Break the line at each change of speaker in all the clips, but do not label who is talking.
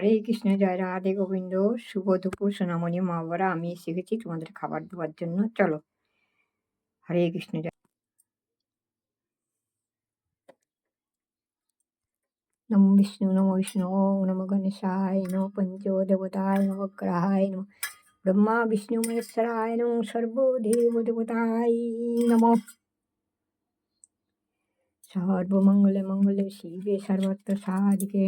হরে কৃষ্ণ জয় রাধে গোবিন্দ শুভ দুপুর সোনামণি মা আমি এসে গেছি তোমাদের খাবার দেওয়ার জন্য চলো হরে কৃষ্ণ জয় নম বিষ্ণু নম বিষ্ণু নম গণেশায় নম পঞ্চদেবতায় নম গ্রহায় নম ব্রহ্মা বিষ্ণু মহেশ্বরায় নম সর্বদেব দেবতায় নম সর্বমঙ্গলে মঙ্গলে শিবে সর্বত্র সাধিকে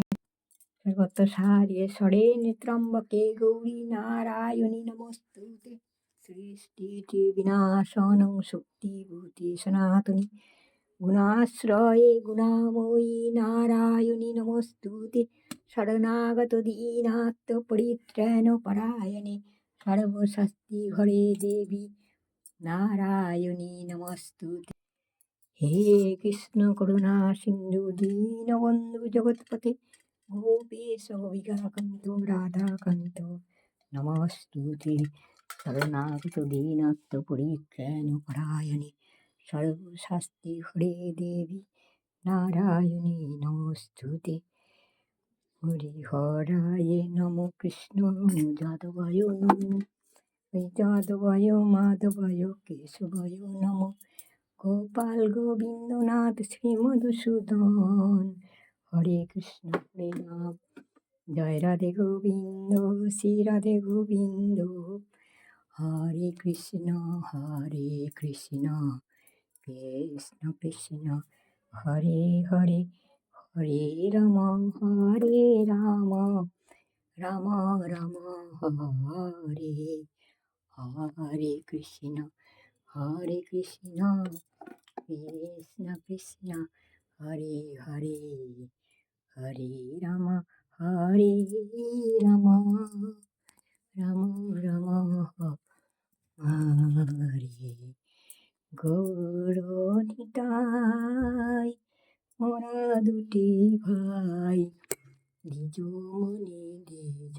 সর্বত্র সারিয়ে সরে গৌরী নারায়ণী নমস্তুতে সৃষ্টি বিনাশনং শক্তিভূতি সনাতনী গুণাশ্রয়ে গুণাময়ী নারায়ণী নমস্তুতে শরণাগত দীনাত্ম পরিত্রাণ পরায়ণে সর্বশক্তি ঘরে দেবী নারায়ণী নমস্তুতে হে কৃষ্ণ করুণা সিন্ধু দীনবন্ধু জগৎপথে গোপেশ গোপিকাকান্ত রাধাকান্ত নমস্তুতে শরণাগত দীনাত্ম পরিত্রাণ পরায়ণে সর্বশাস্তি হরে দেবী নারায়ণী নমস্তুতে হরিহরায় নম কৃষ্ণ যাদবায় নম যাদবায় মাধবায় কেশবায় নম গোপাল গোবিন্দনাথ শ্রীমধুসূদন হরে কৃষ্ণ হরে রাম জয় রাধে গোবিন্দ শ্রী রাধে গোবিন্দ হরে কৃষ্ণ হরে কৃষ্ণ কৃষ্ণ কৃষ্ণ হরে হরে হরে রাম হরে রাম রাম রাম হরে হরে কৃষ্ণ হরে কৃষ্ণ কৃষ্ণ কৃষ্ণ হরে হরে হরে রাম হরে রাম রাম রাম হরে গৌরণিতাই মোরা দুটি ভাই দ্বিজ মনে দ্বিজ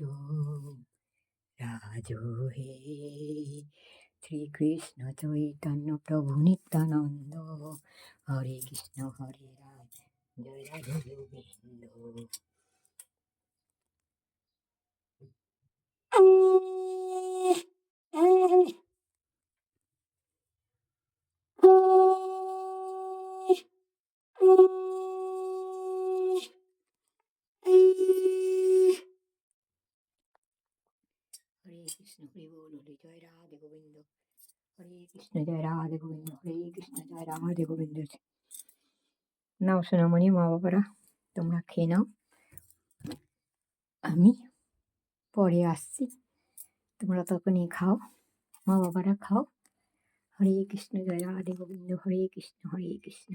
হে শ্রীকৃষ্ণ চৈতন্য প্রভু নিত্যানন্দ হরে কৃষ্ণ হরে Krishna Hare Bolo Hare Jai Radhe Govinda Hare Krishna Jai Radhe Govinda Hare Krishna Jai Radhe Govinda নাও সোনামণি মা বাবারা তোমরা খেয়ে নাও আমি পরে আসছি তোমরা তখনই খাও মা বাবারা খাও হরে কৃষ্ণ জয় রাধে গোবিন্দ হরে কৃষ্ণ হরে কৃষ্ণ